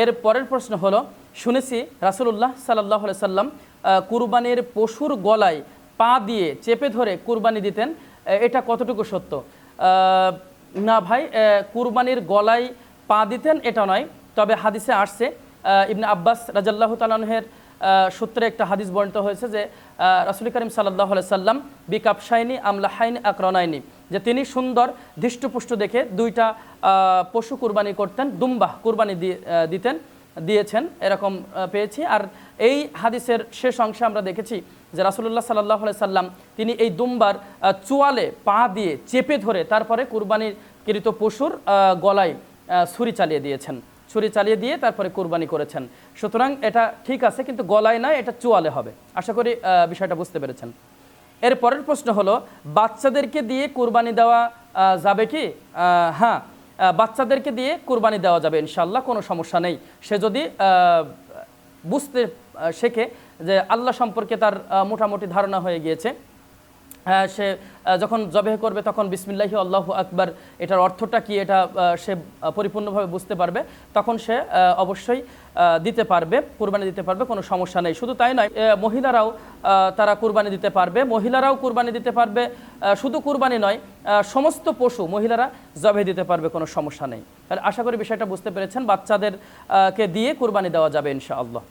এর পরের প্রশ্ন হলো, শুনেছি রাসুলুল্লাহ সাল্লাহ সাল্লাম কুরবানির পশুর গলায় পা দিয়ে চেপে ধরে কুরবানি দিতেন এটা কতটুকু সত্য? না ভাই কুরবানির গলায় পা দিতেন এটা নয়, তবে হাদিসে আসছে ইবনে আব্বাস রাজাল্লাহ তালাহের সূত্রে একটা হাদিস বর্ণিত হয়েছে যে রাসুল করিম সাল্লাহ সাল্লাম বিকাপসাইনি আমলাহাইনি আকরনাইনি। যে তিনি সুন্দর ধৃষ্টপুষ্ট দেখে দুইটা পশু কুরবানি করতেন, দুম্বাহ কুরবানি দিতেন, দিয়েছেন, এরকম পেয়েছি। আর এই হাদিসের শেষ অংশে আমরা দেখেছি যে রাসুল্লাহ সাল্লাহ সাল্লাম তিনি এই দুম্বার চোয়ালে পা দিয়ে চেপে ধরে তারপরে কুরবানির কৃত পশুর গলায় ছুরি চালিয়ে দিয়েছেন। ছুরি চালিয়ে দিয়ে তারপরে কুরবানি করেছেন। সুতরাং এটা ঠিক আছে, কিন্তু গলায় নয় এটা চোয়ালে হবে। আশা করি বিষয়টা বুঝতে পেরেছেন। এর পরের প্রশ্ন হলো, বাচ্চাদেরকে দিয়ে কুরবানি দেওয়া যাবে কি? হ্যাঁ বাচ্চাদেরকে দিয়ে কুরবানি দেওয়া যাবে ইনশাল্লাহ কোনো সমস্যা নেই। সে যদি বুঝতে শেখে যে আল্লাহ সম্পর্কে তার মোটামুটি ধারণা হয়ে গিয়েছে সে যখন জবেহ করবে তখন বিসমিল্লাহি আল্লাহ আকবার এটার অর্থটা কি এটা সে পরিপূর্ণভাবে বুঝতে পারবে তখন সে অবশ্যই দিতে পারবে কুরবানি দিতে পারবে কোনো সমস্যা নেই। শুধু তাই নয় মহিলারাও তারা কুরবানি দিতে পারবে মহিলারাও কুরবানি দিতে পারবে শুধু কুরবানি নয় সমস্ত পশু মহিলারা জবে দিতে পারবে কোনো সমস্যা নেই। আশা করি বিষয়টা বুঝতে পেরেছেন বাচ্চাদের আহ, কে দিয়ে কুরবানি দেওয়া যাবে ইনশাআল্লাহ।